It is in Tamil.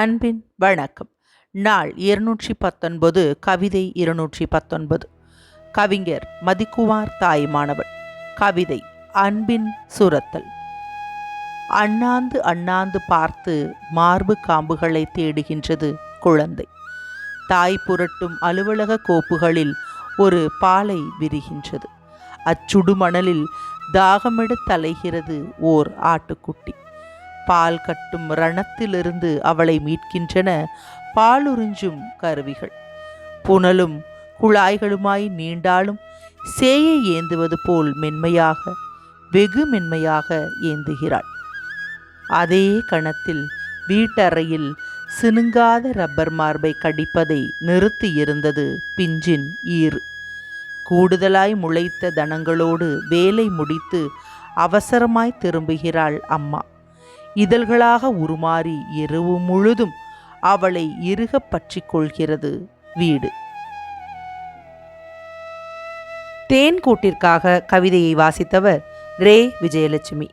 அன்பின் வணக்கம். நாள் இருநூற்றி பத்தொன்பது கவிதை இருநூற்றி பத்தொன்பது கவிஞர் மதிக்குவார் தாய்மானவன் கவிதை அன்பின் சுரத்தல். அண்ணாந்து அண்ணாந்து பார்த்து மார்பு காம்புகளை தேடுகின்றது குழந்தை. தாய் புரட்டும் அலுவலக கோப்புகளில் ஒரு பாலை விரிகின்றது. அச்சுடுமணலில் தாகமெடுத்தலைகிறது ஓர் ஆட்டுக்குட்டி. பால் கட்டும் ரணத்திலிருந்து அவளை மீட்கின்றன பாலுறிஞ்சும் கருவிகள். புனலும் குழாய்களுமாய் நீண்டாலும் சேயை ஏந்துவது போல் மென்மையாக வெகு மென்மையாக ஏந்துகிறாள். அதே கணத்தில் வீட்டறையில் சினுங்காத ரப்பர் மார்பை கடிப்பதை நிறுத்தியிருந்தது பிஞ்சின் ஈறு. கூடுதலாய் முளைத்த தனங்களோடு வேலை முடித்து அவசரமாய் திரும்புகிறாள் அம்மா. இதழ்களாக உருமாறி இரவு முழுதும் அவளை இறுகப் பற்றி கொள்கிறது வீடு. தேன் கூட்டிற்காக கவிதையை வாசித்தவர் ரே. விஜயலட்சுமி.